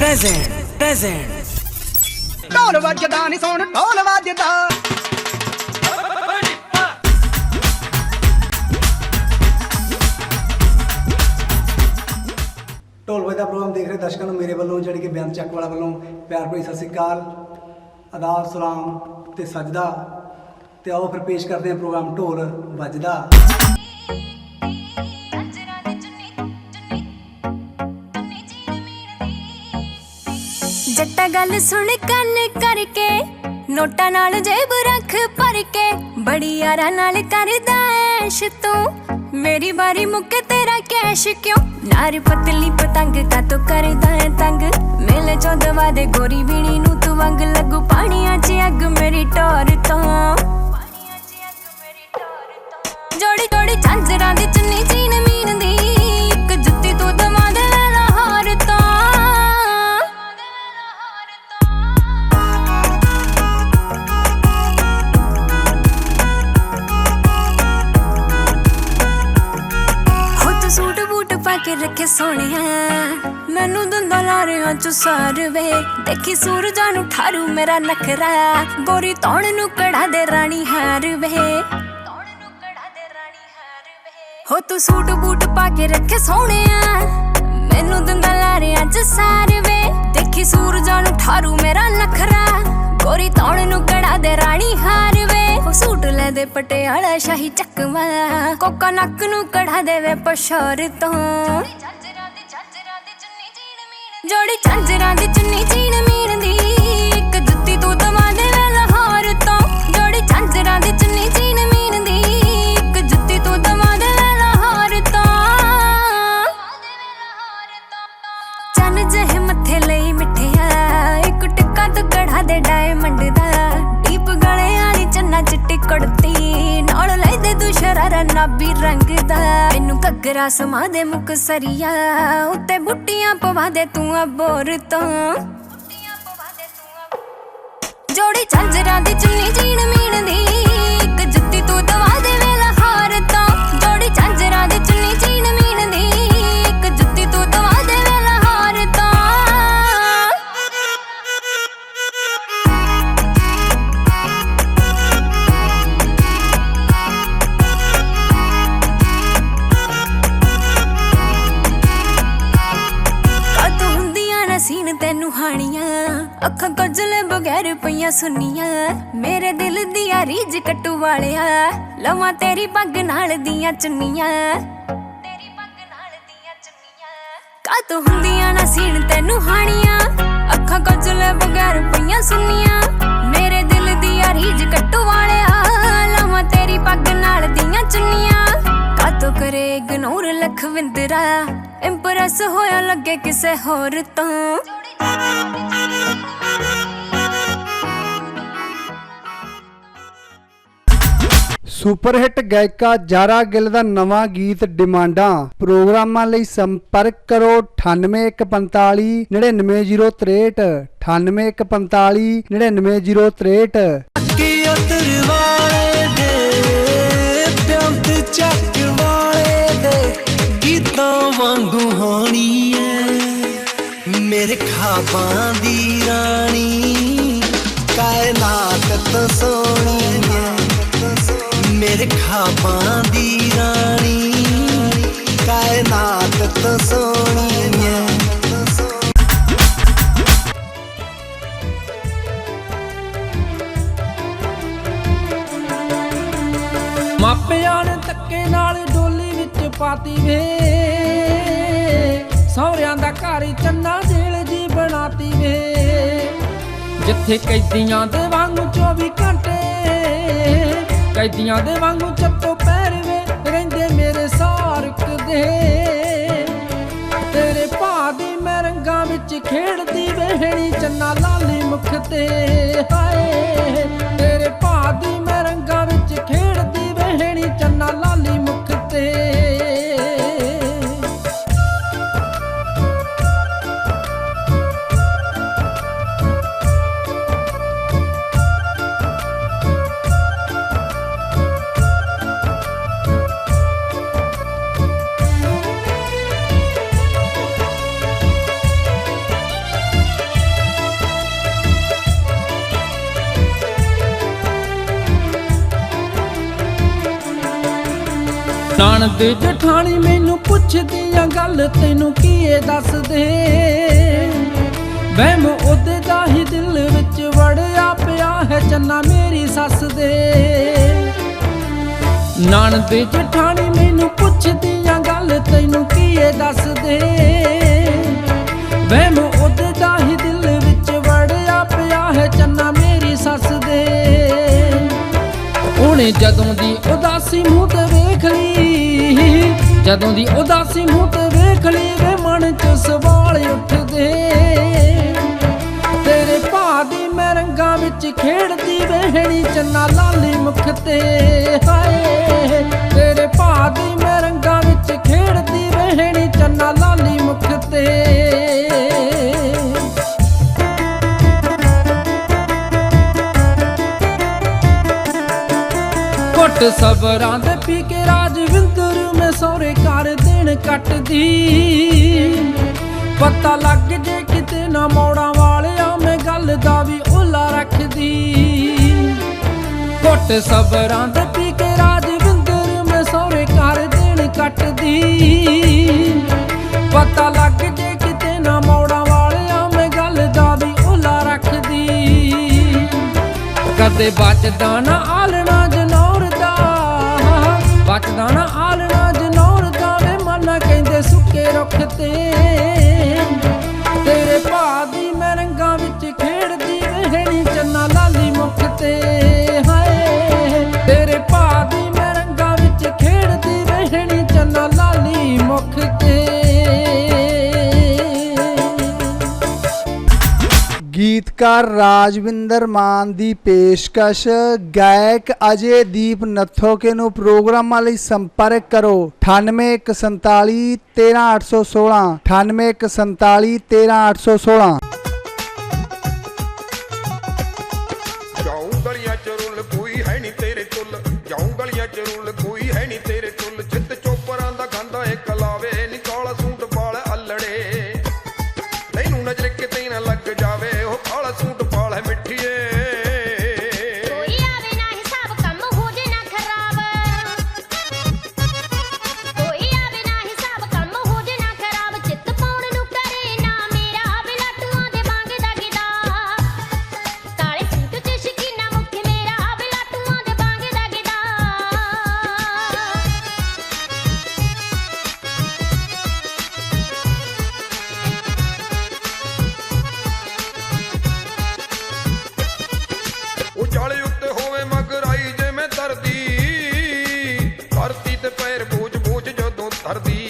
present present. ਢੋਲ ਵੱਜਦਾ ਨੀ ਸੋਣ ਢੋਲ ਵੱਜਦਾ। ਢੋਲ ਵਜਦਾ ਪ੍ਰੋਗਰਾਮ ਦੇਖ ਰਹੇ ਦਰਸ਼ਕਾਂ ਨੂੰ ਮੇਰੇ ਵੱਲੋਂ ਜਿਹੜੀ ਕਿ ਬਿਆਨ ਚੱਕ ਵਾਲਾ ਵੱਲੋਂ ਪਿਆਰ ਭਰੀ ਸਤਿ ਸ੍ਰੀ ਅਕਾਲ ਆਦਾਬ ਸਲਾਮ ਤੇ ਸਜਦਾ। ਤੇ ਆਓ ਫਿਰ ਪੇਸ਼ ਕਰਦੇ ਹਾਂ ਪ੍ਰੋਗਰਾਮ ਢੋਲ ਵੱਜਦਾ। ਗੱਲ ਸੁਣ ਕੰਨ ਕਰਕੇ, ਨੋਟਾਂ ਨਾਲ ਜੇਬ ਰੱਖ ਭਰ ਕੇ। ਬੜੀ ਯਾਰਾਂ ਨਾਲ ਕਰਦਾ ਐਸ਼ ਤੂੰ, ਮੇਰੀ ਵਾਰੀ ਮੁੱਕੇ ਤੇਰਾ ਕੈਸ਼ ਕਿਉਂ? ਨਾਰ ਪਤਲੀ ਪਤੰਗ ਕਾ ਤੋ ਕਰਦਾ ਹੈ ਤੰਗ? ਮੇਲੇ ਚੋਂ ਦਵਾ ਦੇ ਗੋਰੀ ਵੀਣੀ ਨੂੰ, ਤੂੰ ਵੰਗ ਲੱਗੂ ਪਾਣੀਆਂ 'ਚ ਅੱਗ ਮੇਰੀ ਟੋਰ ਤੋਂ। ਜੋੜੀ ਜੋੜੀ ਝਾਂਜਰਾਂ ਦੀ ਚੁੰਨੀ ਚੀਨ ਰੱਖੇ ਸੋਹਣਿਆ। ਮੈਨੂੰ ਦੰਦਾ ਲਾ ਚ ਸਾਰ ਵੇ। ਦੇਖੀ ਸੂਰਜਾਂ ਨੂੰ ਠਾਰੂ ਮੇਰਾ ਨਖਰਾ। ਗੋਰੀ ਤੌਣ ਨੂੰ ਕੜਾ ਦੇ ਰਾਣੀ ਹਾਰ ਵੇ। ਹਾਰ ਵੇ ਹੋ ਤੂੰ ਸੂਟ ਬੂਟ ਪਾ ਕੇ ਰੱਖੇ ਸੋਹਣਿਆ। ਮੈਨੂੰ ਦੰਦਾ ਲਾਰਿਆਂ ਚ ਸਾਰ ਵੇ। ਦੇਖੀ ਸੂਰਜਾਂ ਨੂੰ ਠਾਰੂ ਮੇਰਾ ਨਖਰਾ। ਗੋਰੀ ਤੌਣ ਨੂੰ ਕੜਾ ਦੇ ਰਾਣੀ ਹਾਰ ਵੇ ਉਹ ਸੂਟ ਲੈ ਦੇ ਪਟਿਆਲਾ ਸ਼ਾਹੀ ਚੱਕਵਾ। ਕੋਕਾ ਨੱਕ ਨੂੰ ਕੜਾ ਦੇਵੇ ਪਸ਼ੋਰ ਤੋਂ। ਜੋੜੀ ਝਾਂਜਰਾਂ ਦੀ ਚੁੰਨੀ ਚੀਨ ਮੀਨ ਦੀ। ਇੱਕ ਜੁੱਤੀ ਤੂੰ ਦਵਾ ਦੇਵੇ ਲਾਹੌਰ ਤੋਂ। ਜੋੜੀ ਝਾਂਜਰਾਂ ਦੀ ਚੁੰਨੀ ਚੀਨ ਇੱਕ ਟਿੱਕਾ ਦੇ ਡਾਇਮੰਡ ਦਾ। ਡੀਪ ਗਲੇ ਵਾਲੀ ਚੰਨਾ ਚਿੱਟੀ ਕੁੜਤੀ। ਨਾਲ ਲੈਦੇ ਤੂੰ ਸ਼ਰਾਰਾ ਨਾਬੀ ਰੰਗ ਦਾ। ਮੈਨੂੰ ਘੱਗਰਾ ਸਮਾ ਦੇ ਮੁਕ ਸਰੀਆ। ਉੱਤੇ ਬੁੱਟੀਆਂ ਪਵਾ ਦੇ ਤੂੰ ਅਬੋਰ ਤੋਂ। ਜੋੜੀ ਝਾਂਜਰਾਂ ਦੀ ਚੁੰਨੀ ਜੀਣ ਮੀਣ ਦੀ। ਅੱਖਾਂ ਕੱਜਲੇ ਬਗੈਰ ਪਈਆਂ ਸੁਨੀਆਂ। ਮੇਰੇ ਦਿਲ ਦੀਆਂ ਰੀਝ ਕੱਟੂ ਵਾਲਿਆ ਲਵਾਂ ਤੇਰੀ ਪੱਗ ਨਾਲ ਦੀਆਂ ਚੁੰਨੀਆਂ। ਤੇਰੀ ਪੱਗ ਨਾਲ ਦੀਆਂ ਚੁੰਨੀਆਂ। ਕਦ ਹੁੰਦੀਆਂ ਨਾ ਸੀਨ ਤੈਨੂੰ ਹਾਣੀਆਂ। ਅੱਖਾਂ ਕੱਜਲੇ ਬਗੈਰ ਪਈਆਂ ਸੁਨੀਆਂ। ਮੇਰੇ ਦਿਲ ਦੀਆਂ ਰੀਝ ਕੱਟੂ ਵਾਲਿਆ ਲਵਾਂ ਤੇਰੀ ਪੱਗ ਨਾਲ ਦੀਆਂ ਚੁੰਨੀਆਂ। ਕਾਤੋਂ ਕਰੇ ਇਗਨੋਰ ਲਖਵਿੰਦਰਾ? ਇੰਪ੍ਰੈਸ ਹੋਇਆ ਲੱਗੇ ਕਿਸੇ ਹੋਰ ਤੋਂ। ਸੁਪਰ ਹਿੱਟ ਗਾਇਕਾ ਜਾਰਾ ਗਿੱਲ ਦਾ ਨਵਾਂ ਗੀਤ ਡਿਮਾਂਡਾਂ। ਪ੍ਰੋਗਰਾਮਾਂ ਲਈ ਸੰਪਰਕ ਕਰੋ 9845 99063 9845 99063 ਕੀ ਉਤਰ ਵਾਲੇ ਦੇ ਪਿਆੰਤ ਚੱਕ ਵਾਲੇ ਦੇ ਗੀਤਾਂ ਵਾਂਗੂ ਹੋਣੀ ਐ ਮੇਰੇ ਖਾਬਾਂ ਦੀ ਮੇਰੇ ਖਾਬਾਂ ਦੀ ਰਾਣੀ, ਕਾਇਨਾਤ ਤੋਂ ਸੋਹਣੀ ਐ ਮਾਪਿਆਂ ਨੇ ਧੱਕੇ ਨਾਲ ਡੋਲੀ ਵਿੱਚ ਪਾਤੀ ਵੇ। ਸਹੁਰਿਆਂ ਦਾ ਘਰ ਹੀ ਚੰਨਾ ਜੇਲ ਜੀ ਬਣਾਤੀ ਵੇ। ਜਿੱਥੇ ਕੈਦੀਆਂ ਦੇ ਵਾਂਗ 24 ਘੰਟੇ ਕੈਦੀਆਂ ਦੇ ਵਾਂਗੂ ਚੱਪੋ ਪੈਰਵੇ, ਰਹਿੰਦੇ ਮੇਰੇ ਸਾਰਕ ਦੇ। ਤੇਰੇ ਭਾ ਦੀ ਮੈਂ ਰੰਗਾਂ ਵਿੱਚ ਖੇਡਦੀ ਵੇਹਣੀ, ਚੰਨਾ ਲਾਲੀ ਮੁਖ ਤੇ। ਹਾਏ, ਤੇਰੇ ਭਾ ਦੀ ਮੈਂ ਰੰਗਾਂ ਵਿੱਚ ਖੇਡਦੀ ਤੇ ਜਠਾਣੀ ਮੈਨੂੰ ਪੁੱਛਦੀ ਗੱਲ, ਤੈਨੂੰ ਕੀ ਏ ਦੱਸਦੇ? ਵਹਿਮ ਉਹਦੇ ਦਾ ਹੀ ਦਿਲ ਵਿੱਚ ਵੜਿਆ ਪਿਆ ਹੈ, ਚੰਨਾ ਮੇਰੀ ਸੱਸ ਦੇ। ਨਾਨ ਦੇ ਜਠਾਣੀ ਮੈਨੂੰ ਪੁੱਛਦੀਆਂ ਗੱਲ, ਤੈਨੂੰ ਕੀ ਏ ਦੱਸਦੇ? ਵਹਿਮ ਉਹਦੇ ਦਾ ਹੀ ਦਿਲ ਵਿੱਚ ਵੜਿਆ ਪਿਆ ਹੈ, ਚੰਨਾ ਮੇਰੀ ਸੱਸ ਉਹਨੇ ਜਦੋਂ ਦੀ ਉਦਾਸੀ ਮੂੰਹ ਤੇ ਵੇਖ ਲਈ, ਜਦੋਂ ਦੀ ਉਦਾਸੀ ਮੂੰਹ ਤੇ ਵੇਖ ਲਈ ਵੇ ਮਨ ਚ ਸਵਾਲ ਉੱਠਦੇ। ਤੇਰੇ ਭਾ ਦੀ ਮੈਂ ਰੰਗਾਂ ਵਿੱਚ ਖੇਡਦੀ ਵਹਿਣੀ ਚੰਨਾ ਲਾਲੀ ਮੁਖ ਤੇ, ਹਾਏ। ਤੇਰੇ ਭਾ ਦੀ ਮੈਂ ਰੰਗਾਂ ਘਟ ਸਬਰਾਂ ਦੇ ਪੀ ਕੇ ਰਾਜਵਿੰਦਰ ਮੈਂ ਸੋਰੇ ਕਰ ਦੇਣ ਕੱਟਦੀ। ਪਤਾ ਲੱਗ ਜੇ ਕਿਤੇ ਨਾ ਮੋੜਾਂ ਵਾਲਿਆ ਮੈਂ ਗੱਲ ਦਾ ਵੀ ਉੱਲਾ ਰੱਖਦੀ। ਘਟ ਸਬਰਾਂ ਦੇ ਪੀ ਕੇ ਰਾਜ ਰਾਜਵਿੰਦਰ ਮੈਂ ਸੋਰੇ ਕਰ ਦੇਣ ਕੱਟਦੀ। ਪਤਾ ਲੱਗ ਜੇ ਕਿਤੇ ਨਾ ਮੋੜਾਂ ਵਾਲਿਆ ਮੈਂ ਗੱਲ ਦਾ ਵੀ ਉੱਲਾ ਰੱਖਦੀ। ਕਦੇ ਬਚਦਾ ਨਾ ਆਲਣਾ usted. ਗੀਤਕਾਰ ਰਾਜਵਿੰਦਰ ਮਾਨ ਦੀ ਪੇਸ਼ਕਸ਼। ਗਾਇਕ ਅਜੇ ਦੀਪ ਨੱਥੋਕੇ ਨੂੰ ਪ੍ਰੋਗਰਾਮਾਂ ਲਈ ਸੰਪਰਕ ਕਰੋ। 9814413816 9814413816 perdí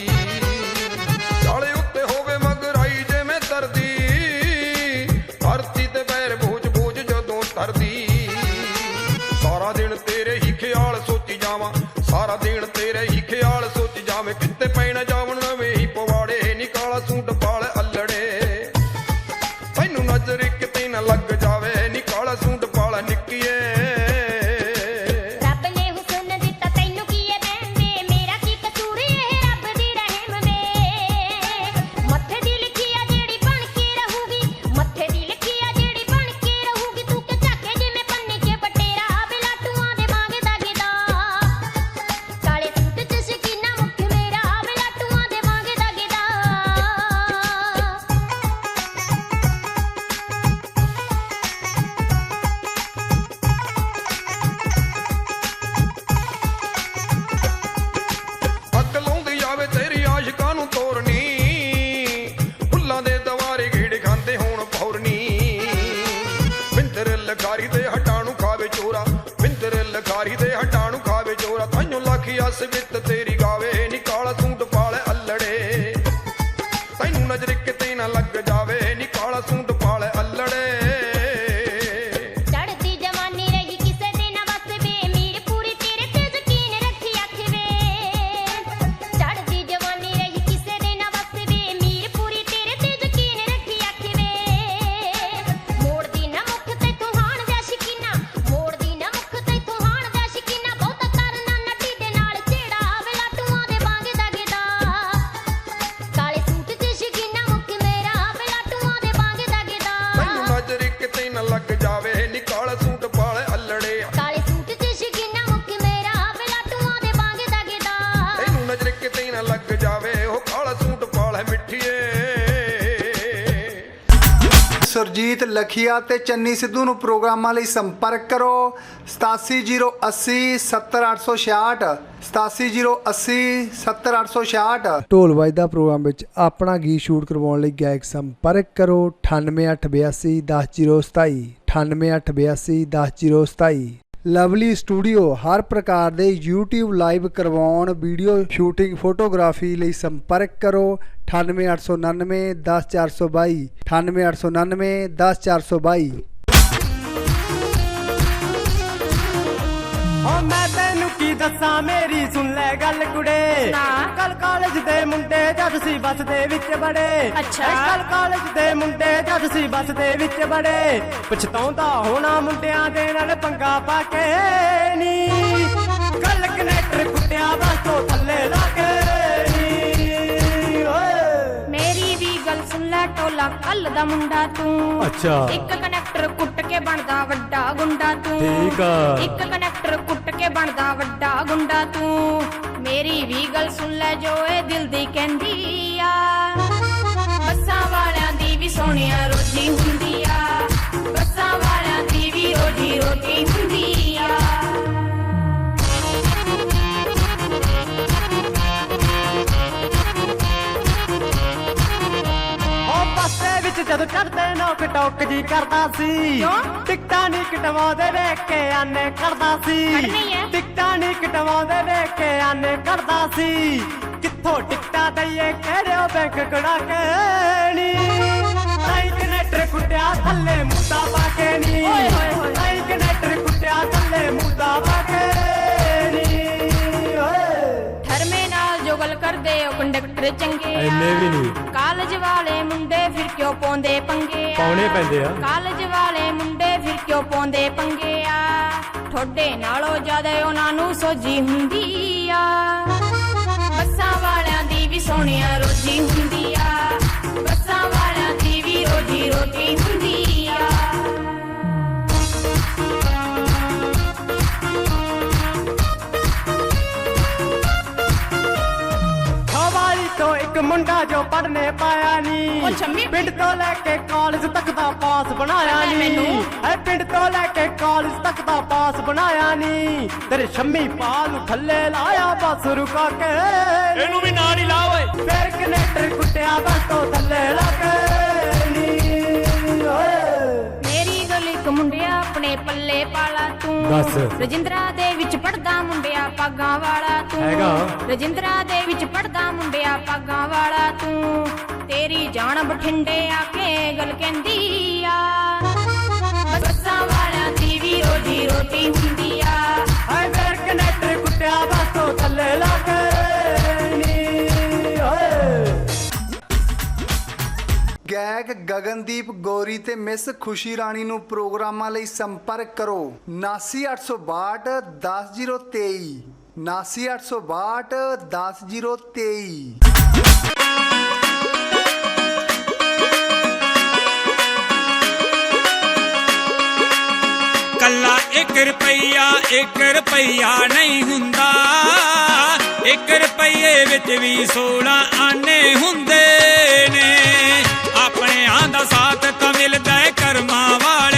ਲਖੀਆ ਤੇ ਚੰਨੀ ਸਿੱਧੂ ਨੂੰ ਪ੍ਰੋਗਰਾਮਾਂ ਲਈ ਸੰਪਰਕ ਕਰੋ। 87080 70866 87080 70866 ਢੋਲ ਵੱਜਦਾ ਪ੍ਰੋਗਰਾਮ ਵਿੱਚ ਆਪਣਾ ਗੀਤ ਸ਼ੂਟ ਕਰਵਾਉਣ ਲਈ ਗਾਇਕ ਸੰਪਰਕ ਕਰੋ। 98882 10027 98882 10027 ਲਵਲੀ ਸਟੂਡੀਓ ਹਰ ਪ੍ਰਕਾਰ ਦੇ YouTube ਲਾਈਵ ਕਰਵਾਉਣ, ਵੀਡੀਓ ਸ਼ੂਟਿੰਗ, ਫੋਟੋਗ੍ਰਾਫੀ ਲਈ ਸੰਪਰਕ ਕਰੋ। 98899 10422 98899 10422 ਓ ਮੈਂ ਤੈਨੂੰ ਕੀ ਦੱਸਾਂ ਮੇਰੀ ਸੁਣ ਲੈ ਗੱਲ ਕੁੜੇ। ਕੱਲ ਕਾਲਜ ਦੇ ਮੁੰਡੇ ਜਦ ਸੀ ਬੱਸ ਦੇ ਵਿੱਚ ਬੜੇ ਅੱਛਾ। ਕੱਲ ਕਾਲਜ ਦੇ ਮੁੰਡੇ ਜਦ ਸੀ ਬੱਸ ਦੇ ਵਿੱਚ ਬੜੇ ਪਛਤਾਉਂਦਾ ਹੋਣਾ ਮੁੰਡਿਆਂ ਦੇ ਨਾਲ ਪੰਗਾ ਪਾ ਕੇ ਨੀ ਕੱਲ ਕਨੈਕਟਰ ਕੁੱਟਿਆ ਬੱਸ ਤੋਂ ਥੱਲੇ ਲਾ ਕੇ ਮੇਰੀ ਵੀ ਗੱਲ ਸੁਣ ਲੈ ਟੋਲਾ ਕੱਲ ਦਾ ਮੁੰਡਾ ਤੂੰ ਅੱਛਾ। ਇੱਕ ਕਨੈਕਟਰ ਕੁੱਟ ਕੇ ਬਣਦਾ ਵੱਡਾ ਗੁੰਡਾ ਤੂੰ ਠੀਕ ਆ। ਇੱਕ ਕਨੈਕਟਰ ਕੁੱਟ ਕੇ ਬਣਦਾ ਵੱਡਾ ਗੁੰਡਾ ਤੂੰ। ਮੇਰੀ ਵੀ ਗੱਲ ਸੁਣ ਲੈ ਜੋ ਇਹ ਦਿਲ ਦੀ ਕਹਿੰਦੀ ਆ। ਬੱਸਾਂ ਵਾਲਿਆਂ ਦੀ ਵੀ ਸੋਹਣਿਆ ਰੋਜੀ ਹੁੰਦੀ ਵਿੱਚ ਜਦੋਂ ਚੜਦੇ ਨੋਕ ਟੋਕ ਜੀ ਕਰਦਾ ਸੀ ਕਿਉਂ? ਟਿਕਟਾਂ ਨਹੀਂ ਕਟਵਾਉਂਦੇ ਵੇਖ ਕੇ ਆਨੇ ਕਰਦਾ ਸੀ ਕੱਢਣੀ ਐ? ਟਿਕਟਾਂ ਨਹੀਂ ਕਟਵਾਉਂਦੇ ਵੇਖ ਕੇ ਆਨੇ ਕਰਦਾ ਸੀ ਕਿੱਥੋਂ ਟਿਕਟਾਂ ਦਈਏ ਕਿਹੜਿਓ ਬੈਂਕ ਕੜਾ ਕੇ ਨੀ ਕਨੈਕਟਰ ਕੁੱਟਿਆ ਥੱਲੇ ਮੁੱਦਾ ਪਾ ਕੇ ਨੀ ਓਏ ਹੋਏ ਹੋਏ। ਆਈ ਕਨੈਕਟਰ ਕੁੱਟਿਆ ਥੱਲੇ ਮੁੱਦਾ ਪਾ ਕੇ ਕਰਦੇ ਉਹ ਕੰਡਕਟਰ ਚੰਗੇ ਆ। ਇੰਨੇ ਵੀ ਨਹੀਂ। ਕਾਲਜ ਵਾਲੇ ਮੁੰਡੇ ਫਿਰ ਕਿਉਂ ਪਾਉਂਦੇ ਪੰਗੇ ਆ? ਪਾਉਣੇ ਪੈਂਦੇ ਆ। ਕਾਲਜ ਵਾਲੇ ਮੁੰਡੇ ਫਿਰ ਕਿਉਂ ਪਾਉਂਦੇ ਪੰਗੇ ਆ? ਠੋਡੇ ਨਾਲੋਂ ਜ਼ਿਆਦਾ ਉਹਨਾਂ ਨੂੰ ਸੋਝੀ ਹੁੰਦੀ ਆ। ਬੱਸਾਂ ਵਾਲਿਆਂ ਦੀ ਵੀ ਸੋਹਣਿਆ ਰੋਜੀ ਹੁੰਦੀ ਆ। ਬੱਸਾਂ ਵਾਲਿਆਂ ਦੀ ਵੀ ਰੋਜੀ ਰੋਟੀ ਹੁੰਦੀ ਮੁੰਡਾ ਜੋ ਪੜਨੇ ਪਾਇਆ ਨੀ। ਉਹ ਸ਼ੰਮੀ? ਪਿੰਡ ਤੋਂ ਲੈ ਕੇ ਕਾਲਜ ਤੱਕ ਦਾ ਪਾਸ ਬਣਾਇਆ ਪਤਾ ਹੈ ਨੀ। ਮੈਨੂੰ। ਐ ਪਿੰਡ ਤੋਂ ਲੈ ਕੇ ਕਾਲਜ ਤੱਕ ਦਾ ਪਾਸ ਬਣਾਇਆ ਨੀ। ਤੇਰੇ ਸ਼ੰਮੀ ਪਾਲ ਨੂੰ ਥੱਲੇ ਲਾਇਆ ਬਸ ਰੁਕਾ ਕੇ। ਇਹਨੂੰ ਵੀ ਨਾਲ ਹੀ ਲਾ ਓਏ। ਫਿਰ ਕਨੈਕਟਰ ਕੁੱਟਿਆ ਬਸ ਤੋਂ ਥੱਲੇ ਲਾ ਕੇ। ਮੁੰਡਿਆ ਆਪਣੇ ਪੱਲੇ ਪਾਲਾ ਤੂੰ। ਦੱਸ। ਰਜਿੰਦਰਾ ਦੇ ਵਿੱਚ ਪੜਦਾ ਮੁੰਡਿਆ ਪਾਗਾਂ ਵਾਲਾ ਤੂੰ। ਹੈਗਾ। ਰਜਿੰਦਰਾ ਦੇ ਵਿੱਚ ਪੜਦਾ ਮੁੰਡਿਆ ਪਾਗਾਂ ਵਾਲਾ ਤੂੰ। ਤੇਰੀ ਜਾਨ ਬਠਿੰਡੇ ਆ ਕੇ ਗੱਲ ਕਹਿੰਦੀ ਆ। ਬੱਸਾਂ ਵਾਲਿਆਂ ਦੀ ਵੀ ਰੋਜੀ ਰੋਟੀ ਹੁੰਦੀ ਆ। ਫਿਰ ਕਨੈਕਟਰ ਕੁੱਟਿਆ ਬਸ ਤੋਂ ਥੱਲੇ ਲਾ ਕੇ। ਗਾਇਕ ਗਗਨਦੀਪ ਗੋਰੀ ਤੇ ਮਿਸ ਖੁਸ਼ੀ ਰਾਣੀ ਨੂੰ ਪ੍ਰੋਗਰਾਮਾਂ ਲਈ ਸੰਪਰਕ ਕਰੋ। 79862 10023 79862 10023 ਕੱਲਾ 1 ਰੁਪਈਆ 1 ਰੁਪਈਆ ਨਹੀਂ ਹੁੰਦਾ। 1 ਰੁਪਈਏ ਵਿੱਚ ਵੀ 16 ਆਨੇ ਹੁੰਦੇ। ਸਾਥ ਤਾਂ ਮਿਲਦਾ ਹੈ ਕਰਮਾਂ ਵਾਲਿਆਂ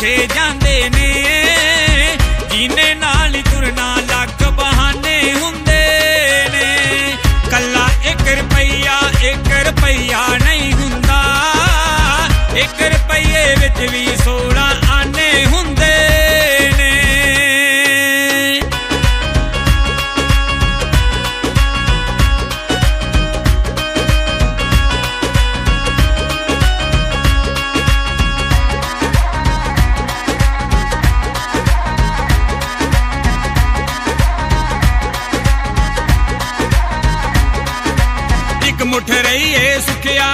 ਰੱਖੇ ਜਾਂਦੇ ਨੇ। ਜੀਨੇ ਨਾਲ ਤੁਰਨਾ ਲੱਕ ਬਹਾਨੇ ਹੁੰਦੇ ਨੇ। ਕੱਲਾ ਇੱਕ ਰੁਪਈਆ ਇੱਕ ਰੁਪਈਆ ਨਹੀਂ ਹੁੰਦਾ। ਇੱਕ ਰੁਪਈਏ ਵਿੱਚ ਵੀ ਇੱਕ ਮੁੱਠ ਰਹੀਏ ਸੁਖਿਆ,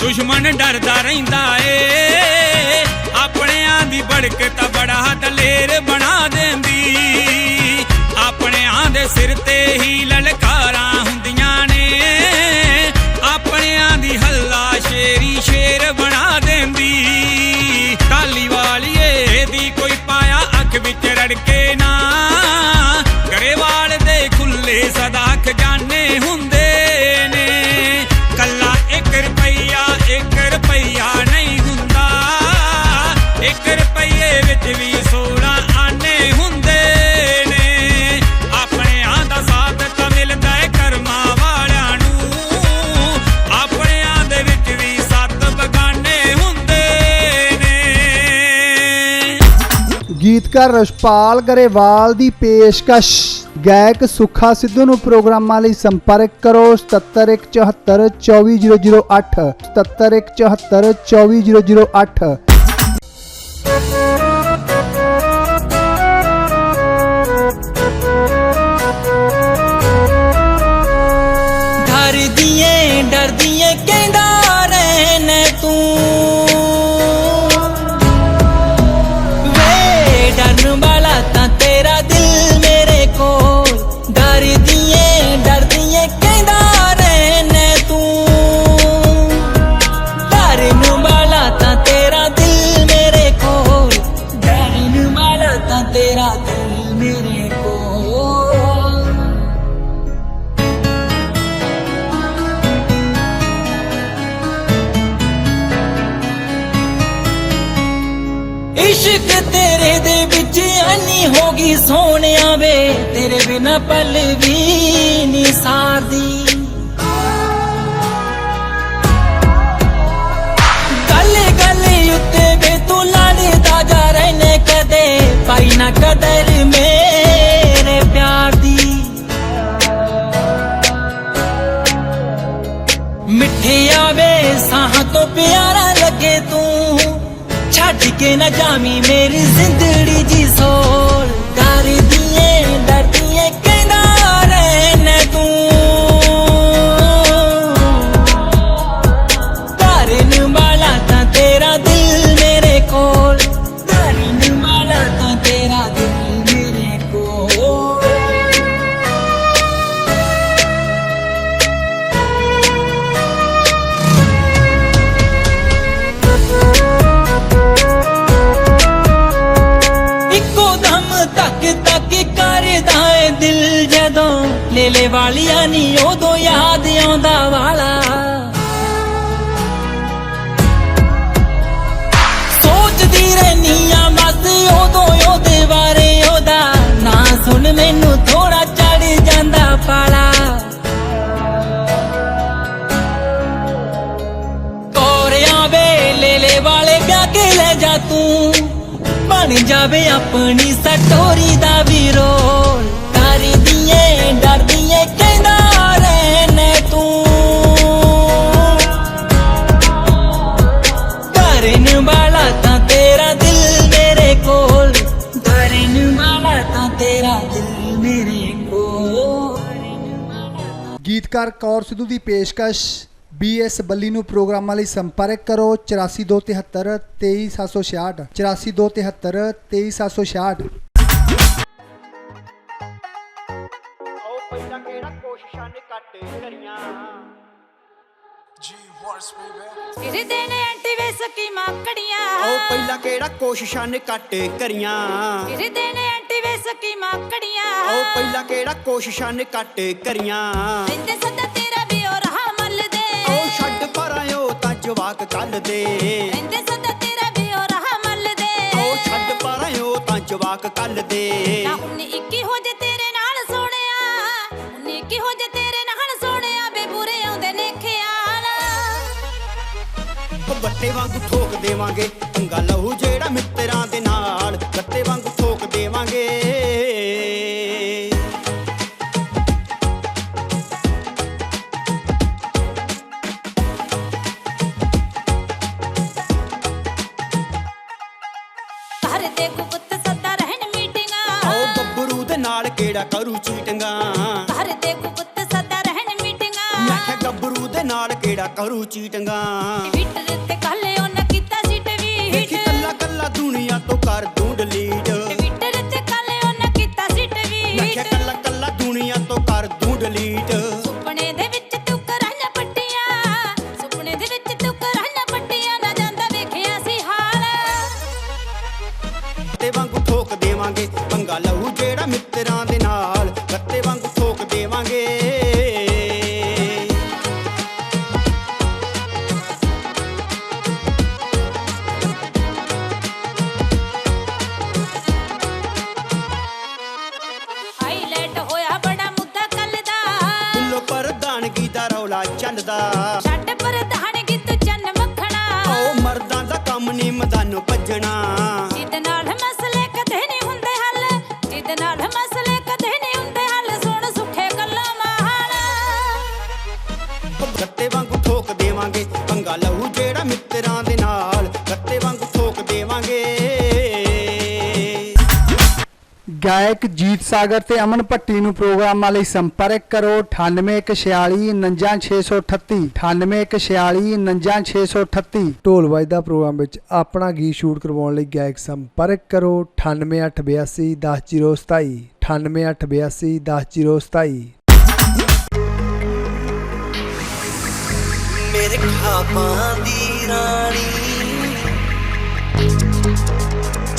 ਦੁਸ਼ਮਣ ਡਰਦਾ ਰਹਿੰਦਾ ਏ। ਆਪਣਿਆਂ ਦੀ ਭੜਕ ਤਾਂ ਬੜਾ ਦਲੇਰ ਬਣਾ ਦਿੰਦੀ। ਆਪਣਿਆਂ ਦੇ ਸਿਰ ਤੇ ਹੀ ਲਲਕਾਰਾਂ ਹੁੰਦੀਆਂ ਨੇ। ਆਪਣਿਆਂ ਦੀ ਹੱਲਾ ਸ਼ੇਰੀ ਸ਼ੇਰ ਬਣਾ ਦਿੰਦੀ। ਕਾਲੀ ਵਾਲੀਏ ਦੀ ਕੋਈ ਪਾਇਆ ਅੱਖ ਵਿੱਚ ਰੜਕੇ ਨਾ। ਗਰੇਵਾਲ ਦੇ ਖੁੱਲੇ ਸਦਾ ਖਜ਼ਾਨੇ ਹੁੰਦੇ ਗੀਤਕਾਰ ਰਸ਼ਪਾਲ ਗਰੇਵਾਲ ਦੀ ਪੇਸ਼ਕਸ਼। ਗਾਇਕ ਸੁੱਖਾ ਸਿੱਧੂ ਨੂੰ ਪ੍ਰੋਗਰਾਮਾਂ ਲਈ ਸੰਪਰਕ ਕਰੋ। 7714 24008 ਬਿਨਾ ਪਲ ਵੀ ਨਹੀਂ ਸਾਰਦੀ। ਗੱਲ ਗੱਲ ਉੱਤੇ ਵੇ ਤੂੰ ਲੜਦਾ ਜਾ ਰਹਿਨੇ ਕਦੇ ਪਾਈ ਨਾ ਕਦਰ ਮੇਰੇ ਪਿਆਰ ਦੀ। ਮਿੱਠਿਆ ਵੇ ਸਾਹ ਤੋਂ ਪਿਆਰਾ ਲੱਗੇ ਤੂੰ, ਛੱਡ ਕੇ ਨਾ ਜਾਵੀਂ ਮੇਰੀ ਜ਼ਿੰਦੜੀ ਜੀ ਸੋਲ। ਡਰਦੀਏ ਵਾਲੀਆਂ ਨੀ, ਉਦੋਂ ਯਾਦ ਆਉਂਦਾ ਵਾਲਾ। ਸੋਚਦੀ ਰਹਿਨੀ ਆ ਬਸ ਉਦੋਂ ਉਹਦੇ ਬਾਰੇ ਉਹਦਾ ਨਾ ਸੁਣ, ਮੈਨੂੰ ਥੋੜਾ ਚੜ ਜਾਂਦਾ ਪਾਲਾ। ਕੋਰਿਆਂ ਵੇ ਲੇਲੇ ਵਾਲੇ ਵਿਆਹ ਕੇ ਲੈ ਜਾ ਤੂੰ। ਬਣ ਜਾਵੇ ਆਪਣੀ ਸਟੋਰੀ ਦਾ ਵੀ ਰੋਲ। ਕਰਦੀਏ ਡਰਦੀਏ ਕਹਿੰਦਾ ਗੀਤਕਾਰ ਕੌਰ ਸਿੱਧੂ ਦੀ ਪੇਸ਼ਕਸ਼ ਬੀਐਸ ਬੱਲੀ ਨੂੰ ਪ੍ਰੋਗਰਾਮਾਂ ਲਈ ਸੰਪਰਕ ਕਰੋ 8423 23766 8423 23766 ਕਿਸੇ ਦਿਨ ਐਂਟੀ ਵੇ ਸਕੀਮਾਂ ਕੜੀਆਂ ਉਹ ਪਹਿਲਾਂ ਕਿਹੜਾ ਕੋਸ਼ਿਸ਼ਾਂ ਨੇ ਕੱਟੇ ਕਰੀਆਂ। ਕਿਸੇ ਦਿਨ ਐਂਟੀ ਵੇ ਸਕੀਮਾਂ ਕੜੀਆਂ ਉਹ ਪਹਿਲਾਂ ਕਿਹੜਾ ਕੋਸ਼ਿਸ਼ਾਂ ਨੇ ਕੱਟੇ ਕਰੀਆਂ। ਲੈਂਦੇ ਸਦਾ ਤੇਰਾ ਵੀ ਉਹ ਰਹਾ ਮੱਲ ਦੇ ਉਹ ਛੱਡ ਪਰਾਂ ਤਾਂ ਜਵਾਕ ਕੱਲ ਦੇ ਸਦਾ ਤੇਰਾ ਵੀ ਉਹ ਰਹਾ ਮੱਲ ਦੇ ਉਹ ਛੱਡ ਪਰਾਂ ਤਾਂ ਜਵਾਕ ਕੱਲ ਦੇ ਨਾ 19 21 ਹੋ ਜੇ ਤੇਰੇ ਨਾਲ ਸੋਹਣਿਆ 19 21 ਹੋ ਜੇ ਵੱਟੇ ਵਾਂਗੂ ਠੋਕ ਦੇਵਾਂਗੇ। ਪੰਗਾ ਲਹੂ ਜਿਹੜਾ ਮਿੱਤਰਾਂ ਦੇ ਨਾਲ ਕੱਟੇ ਵਾਂਗ ਥੋਕ ਦੇਵਾਂਗੇ। ਘਰ ਦੇ ਗੁੱਤ ਸਦਾ ਰਹਿਣ ਮੀਟਿੰਗਾਂ। ਓ ਦੇ ਨਾਲ ਕਿਹੜਾ ਕਰੂ ਚੀਟਿੰਗਾਂ? ਹਰ ਦੇ ਗੁੱਤ ਸਦਾ ਰਹਿਣ ਮੀਟਿੰਗਾਂ। ਮੈਂ ਕਿਹਾ ਗੱਭਰੂ ਦੇ ਨਾਲ ਕਿਹੜਾ ਕਰੂ ਚੀਟਿੰਗਾਂ? ਗਾਇਕ ਜੀਤ ਸਾਗਰ ਤੇ ਅਮਨ ਭੱਟੀ ਨੂੰ ਪ੍ਰੋਗਰਾਮਾਂ ਲਈ ਸੰਪਰਕ ਕਰੋ 9816499638 9816499638 ਢੋਲ ਵਜਦਾ ਪ੍ਰੋਗਰਾਮ ਵਿੱਚ ਆਪਣਾ ਗੀਤ ਸ਼ੂਟ ਕਰਵਾਉਣ ਲਈ ਗਾਇਕ ਸੰਪਰਕ ਕਰੋ 9882810027 9882810027 ਮੇਰੇ ਖਾਬਾਂ ਦੀ ਰਾਣੀ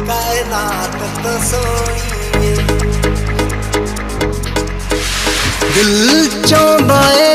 ਕਾਇਨਾਤ ਤਾਂ ਸੋਹਣੀ ਦਿਲ ਚਾਹੁੰਦਾ ਏ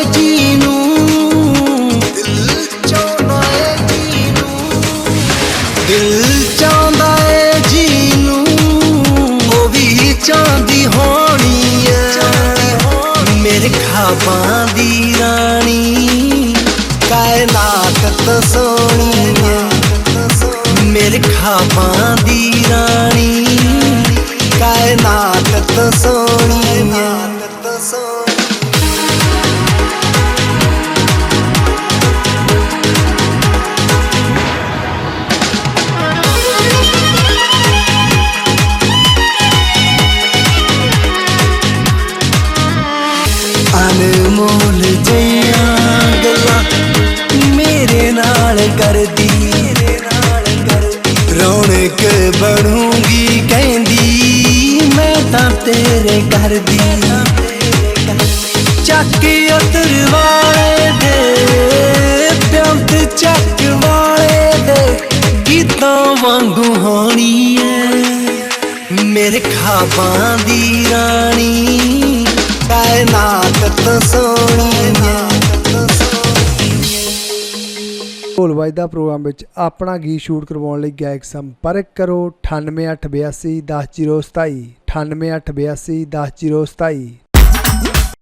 ਮੇਰੇ ਘਰ ਦੀ ਚੱਕ ਉਤਰਵਾਏ ਦੇ, ਪਿਆਂਤ ਚੱਕ ਵਾਲੇ ਦੇ, ਗੀਤਾਂ ਵਾਂਗੂ ਹੋਣੀ ਐ। ਮੇਰੇ ਖਾਬਾਂ ਦੀ ਰਾਣੀ ਕਾਇਨਾਤ ਤੋਂ ਸੋਹਣੀ ਢੋਲ ਵਜਦਾ ਪ੍ਰੋਗਰਾਮ ਵਿੱਚ ਆਪਣਾ ਗੀਤ ਸ਼ੂਟ ਕਰਵਾਉਣ ਲਈ ਗਾਇਕ ਸੰਪਰਕ ਕਰੋ 9882 10027 9882100027